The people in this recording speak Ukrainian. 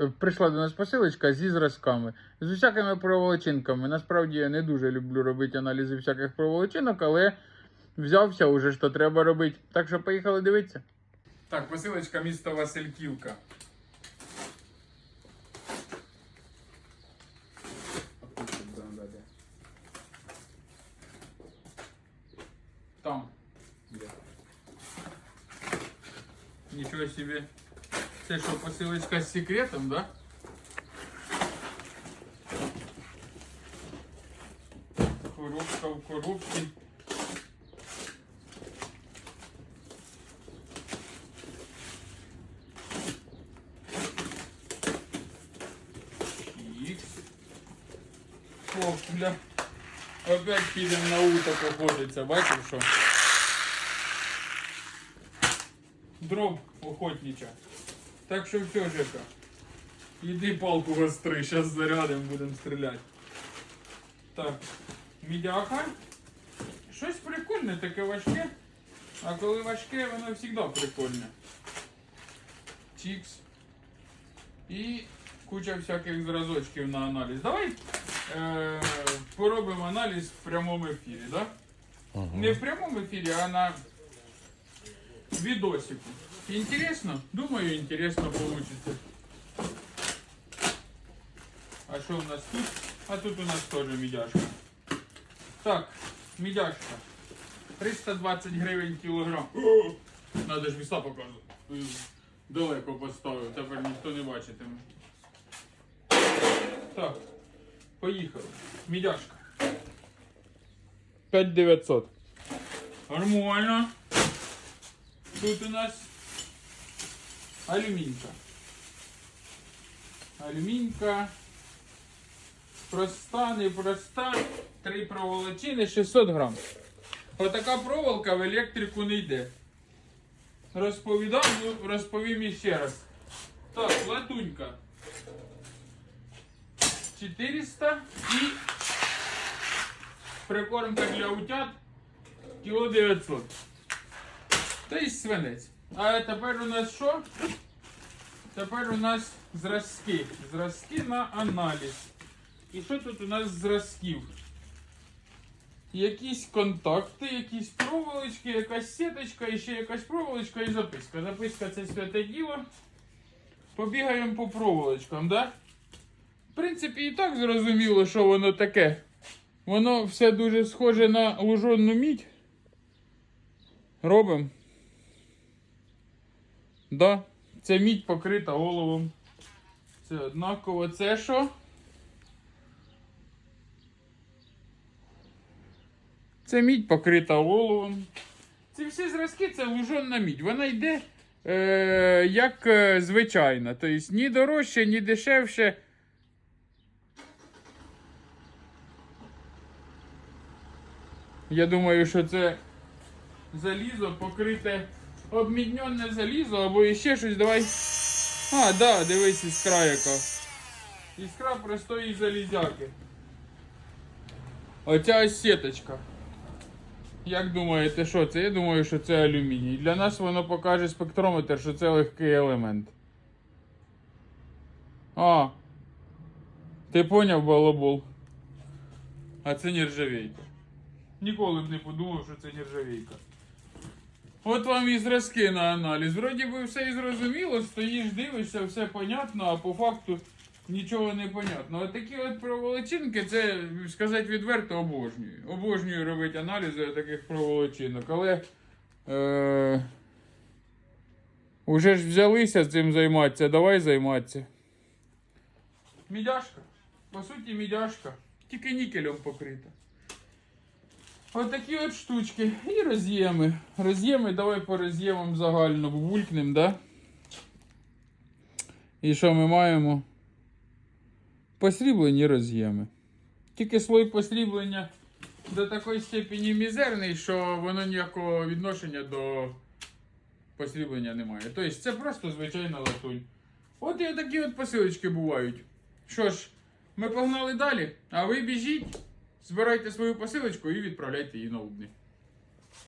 е, прийшла до нас посилочка зі зразками, з усякими проволочинками. Насправді я не дуже люблю робити аналізи всяких проволочинок, але взявся уже, що треба робити. Так що поїхали дивитися. Так, посилочка місто Васильківка. Там. Нічого собі. Це що, посилочка з секретом, да? Коробка в коробці. Ікс. О, бля. Опять підемо на уток охотиться, бачив що? Дроб охотнича. Так що все, Жека. Іди палку гостри, зараз зарядимо, будемо стріляти. Так, мідяха. Щось прикольне, таке важке. А коли важке, воно завжди прикольне. Чікс. І куча всяких зразочків на аналіз. Давай е- поробимо аналіз в прямому ефірі, да? Не в прямому ефірі, а на видосику. Интересно? Думаю, интересно получится. А что у нас тут? А тут у нас тоже медяшка. Так, медяшка. 320 гривень кілограм. Надо ж віса показувати. Далеко поставив, тепер ніхто не бачитиме. Так, поїхали. Медяшка. 5900. Нормально. Тут у нас алюмінька. Алюмінька. Проста, не проста. Три проволочини, 600 грам. Отака проволока в електрику не йде. Розповідав, ну, розповім іще раз. Так, латунька. 400 і прикормка для утят кіло 900. Та й свинець. А тепер у нас що? Тепер у нас зразки. Зразки на аналіз. І що тут у нас зразків? Якісь контакти, якісь проволочки, якась сіточка, і ще якась проволочка і записка. Записка це святе діло. Побігаємо по проволочкам, да? В принципі, і так зрозуміло, що воно таке. Воно все дуже схоже на лужонну мідь. Робимо. Да, це мідь покрита оловом. Це однаково. Це що? Це мідь покрита оловом. Ці всі зразки це лужонна мідь. Вона йде е, як е, звичайна. Тобто ні дорожче, ні дешевше. Я думаю, що це залізо покрите обміднене залізо або ще щось. Давай. А, да, дивись, іскра яка. Іскра простої залізяки. Оця ось сіточка. Як думаєте, що це? Я думаю, що це алюміній. Для нас воно покаже спектрометр, що це легкий елемент. А. Ти поняв, балабол? А це нержавейка. Ніколи б не подумав, що це нержавейка. От вам і зразки на аналіз. Вроді би все і зрозуміло, стоїш, дивишся, все понятно, а по факту нічого не понятно. От такі от проволочинки, це сказати відверто обожнюю. Обожнюю робити аналізи таких проволочинок, але е, уже ж взялися цим займатися, давай займатися. Мідяшка. По суті, мідяшка. Тільки нікелем покрита. Ось такі от штучки. І роз'єми. Роз'єми, давай по роз'ємам загально вулькнем, да? І що ми маємо? Посріблені роз'єми. Тільки слой посріблення до такої степені мізерний, що воно ніякого відношення до посріблення не має. Тобто це просто звичайна латунь. От і такі от посилочки бувають. Що ж, ми погнали далі, а ви біжіть. Збирайте свою посилочку і відправляйте її на Лубни.